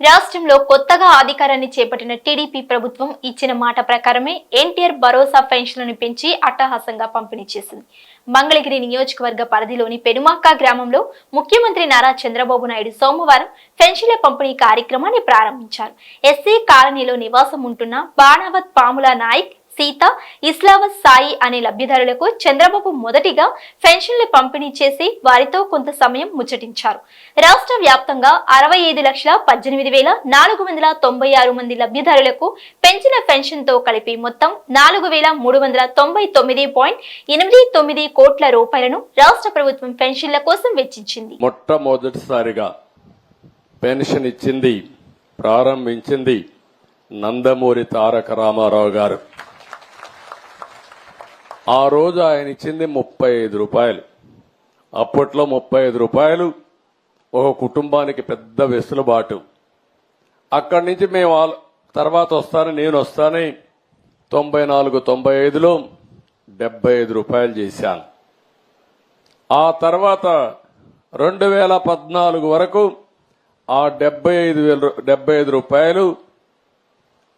రాష్ట్రంలో కొత్తగా అధికారాన్ని చేపట్టిన టీడీపీ ప్రభుత్వం ఇచ్చిన మాట ప్రకారమే ఎన్టీఆర్ భరోసా పెన్షన్లను పెంచి అట్టహాసంగా పంపిణీ చేసింది. మంగళగిరి నియోజకవర్గ పరిధిలోని పెనుమాక్క గ్రామంలో ముఖ్యమంత్రి నారా చంద్రబాబు నాయుడు సోమవారం పెన్షన్ల పంపిణీ కార్యక్రమాన్ని ప్రారంభించారు. ఎస్సీ కాలనీలో నివాసం ఉంటున్న బాణావత్ పాముల నాయక్ సీత ఇస్లావత్ సాయి అనే లబ్ధిదారులకు చంద్రబాబు మొదటిగా పెన్షన్లు పంపిణీ చేసి వారితో కొంత సమయం ముచ్చటించారు. రాష్ట్ర వ్యాప్తంగా అరవై ఐదు లక్షల పద్దెనిమిది వేల నాలుగు వందల తొంభై ఆరు మంది లబ్ధిదారులకు పెంచిన పెన్షన్తో కలిపి మొత్తం నాలుగు వేల మూడు వందల తొంభై తొమ్మిది పాయింట్ ఎనిమిది తొమ్మిది కోట్ల రూపాయలను రాష్ట్ర ప్రభుత్వం పెన్షన్ల కోసం వెచ్చించింది. మొట్టమొదటిసారిగా పెన్షన్ ఇచ్చింది ప్రారంభించింది నందమూరి తారక రామారావు గారు. ఆ రోజు ఆయన ఇచ్చింది ముప్పై ఐదు రూపాయలు. అప్పట్లో ముప్పై ఐదు రూపాయలు ఒక కుటుంబానికి పెద్ద వెసులుబాటు. అక్కడి నుంచి మేము తర్వాత వస్తాను నేను వస్తానని తొంభై నాలుగు తొంభై ఐదులో డెబ్బై ఐదు రూపాయలు చేశాను. ఆ తర్వాత రెండు వేల పద్నాలుగు వరకు ఆ డెబ్బై ఐదు వేల డెబ్బై ఐదు రూపాయలు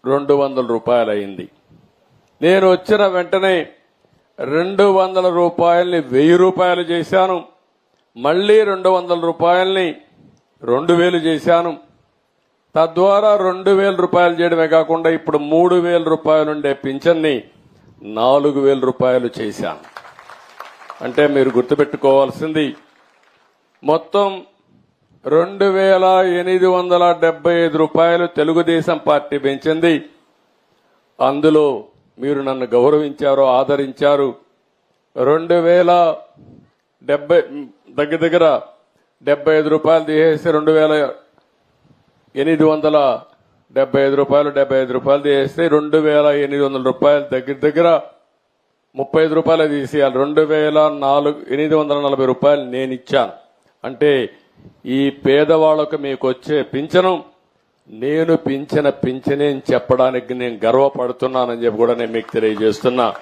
రెండు వందల రూపాయలు అయింది నేను వచ్చిన వెంటనే రెండు వందల రూపాయల్ని వెయ్యి రూపాయలు చేశాను. మళ్ళీ రెండు వందల రూపాయల్ని రెండు వేలు చేశాను. తద్వారా రెండు వేల రూపాయలు చేయడమే కాకుండా ఇప్పుడు మూడు వేల రూపాయలు ఉండే పింఛన్ని నాలుగు వేల రూపాయలు చేశాను. అంటే మీరు గుర్తుపెట్టుకోవాల్సింది మొత్తం రెండు వేల ఎనిమిది వందల డెబ్బై ఐదు రూపాయలు తెలుగుదేశం పార్టీ పెంచింది. అందులో మీరు నన్ను గౌరవించారు ఆదరించారు. రెండు వేల డెబ్బై దగ్గర దగ్గర డెబ్బై ఐదు రూపాయలు తీసేసి రెండు వేల ఎనిమిది వందల డెబ్బై ఐదు రూపాయలు డెబ్బై ఐదు రూపాయలు తీసేస్తే రెండు వేల ఎనిమిది వందల రూపాయలు దగ్గర దగ్గర ముప్పై ఐదు రూపాయలు తీసేయాలి. రెండు వేల నాలుగు ఎనిమిది వందల నలభై రూపాయలు నేను ఇచ్చాను. అంటే ఈ పేదవాళ్ళకు మీకు వచ్చే పింఛను నేను పింఛన పింఛనే అని చెప్పడానికి నేను గర్వపడుతున్నానని చెప్పి కూడా నేను మీకు తెలియజేస్తున్నా.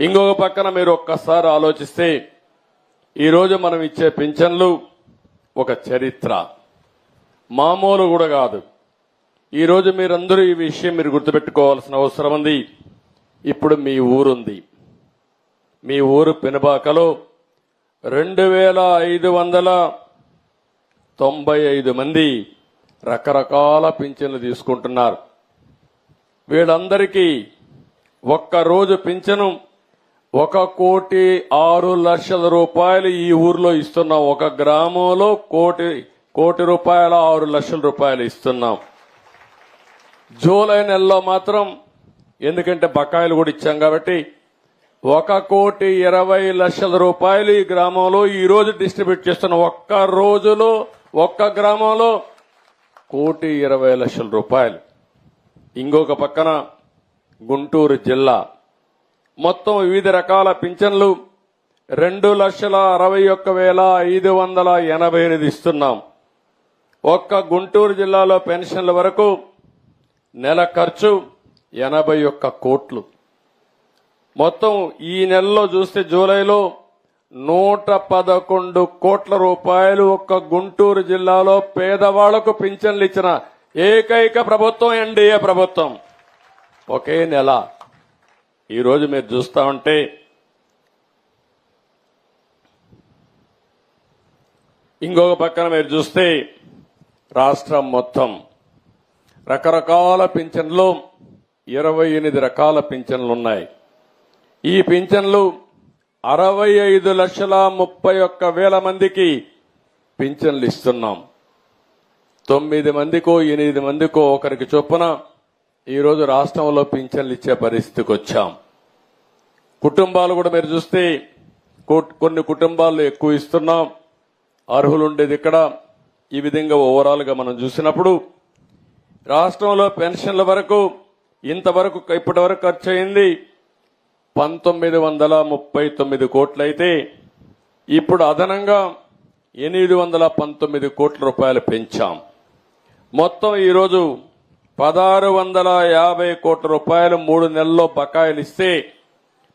ఇంకొక పక్కన మీరు ఒక్కసారి ఆలోచిస్తే ఈరోజు మనం ఇచ్చే పింఛన్లు ఒక చరిత్ర. మామూలు కూడా కాదు. ఈరోజు మీరందరూ ఈ విషయం మీరు గుర్తుపెట్టుకోవాల్సిన అవసరం ఉంది. ఇప్పుడు మీ ఊరుంది. మీ ఊరు పెనుబాకలో రెండు వేల ఐదు వందల తొంభై ఐదు మంది రకరకాల పింఛన్లు తీసుకుంటున్నారు. వీళ్ళందరికీ ఒక్క రోజు పింఛను ఒక కోటి ఆరు లక్షల రూపాయలు ఈ ఊర్లో ఇస్తున్నాం. ఒక గ్రామంలో కోటి కోటి రూపాయల ఆరు లక్షల రూపాయలు ఇస్తున్నాం. జూలై నెలలో మాత్రం ఎందుకంటే బకాయిలు కూడా ఇచ్చాం కాబట్టి ఒక కోటి ఇరవై లక్షల రూపాయలు ఈ గ్రామంలో ఈ రోజు డిస్ట్రిబ్యూట్ చేస్తున్న ఒక్క రోజులో ఒక్క గ్రామంలో కోటి ఇరవై లక్షల రూపాయలు. ఇంకొక పక్కన గుంటూరు జిల్లా. మొత్తం వివిధ రకాల పింఛన్లు రెండు లక్షల అరవై ఒక్క వేల ఐదు వందల ఎనభై ఎనిమిది ఇస్తున్నాం. ఒక్క గుంటూరు జిల్లాలో పెన్షన్ల వరకు నెల ఖర్చు ఎనభై ఒక్క కోట్లు. మొత్తం ఈ నెలలో చూస్తే జూలైలో నూట పదకొండు కోట్ల రూపాయలు ఒక్క గుంటూరు జిల్లాలో పేదవాళ్ళకు పింఛన్లు ఇచ్చిన ఏకైక ప్రభుత్వం ఎన్డీఏ ప్రభుత్వం. ఒకే నెల. ఈరోజు మీరు చూస్తా ఉంటే ఇంకొక పక్కన మీరు చూస్తే రాష్ట్రం మొత్తం. రకరకాల పింఛన్లు ఇరవై ఎనిమిది రకాల పింఛన్లు ఉన్నాయి. ఈ పింఛన్లు అరవై ఐదు లక్షల ముప్పై ఒక్క వేల మందికి పింఛన్లు ఇస్తున్నాం. తొమ్మిది మందికో ఎనిమిది మందికో ఒకరికి చొప్పున ఈరోజు రాష్ట్రంలో పింఛన్లు ఇచ్చే పరిస్థితికి వచ్చాం. కుటుంబాలు కూడా మీరు చూస్తే కొన్ని కుటుంబాలు ఎక్కువ ఇస్తున్నాం. అర్హులు ఉండేది ఇక్కడ. ఈ విధంగా ఓవరాల్గా మనం చూసినప్పుడు రాష్ట్రంలో పెన్షన్ల వరకు ఇంతవరకు ఇప్పటి వరకు ఖర్చు అయింది పంతొమ్మిది వందల ముప్పై తొమ్మిది కోట్లయితే ఇప్పుడు అదనంగా ఎనిమిది వందల పంతొమ్మిది కోట్ల రూపాయలు పెంచాం. మొత్తం ఈరోజు పదహారు వందల యాభై కోట్ల రూపాయలు మూడు నెలల్లో బకాయిలు ఇస్తే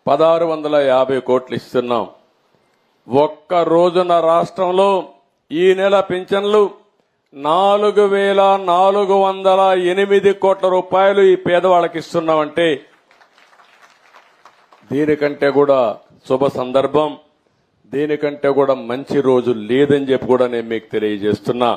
పదహారు వందల యాభై కోట్లు ఇస్తున్నాం. ఒక్క రోజున రాష్ట్రంలో ఈ నెల పింఛన్లు నాలుగు వేల నాలుగు వందల ఎనిమిది కోట్ల రూపాయలు ఈ పేదవాళ్ళకి ఇస్తున్నామంటే దీనికంటే కూడా శుభ సందర్భం దీనికంటే కూడా మంచి రోజు లేదని చెప్పి కూడా నేను మీకు తెలియజేస్తున్నా.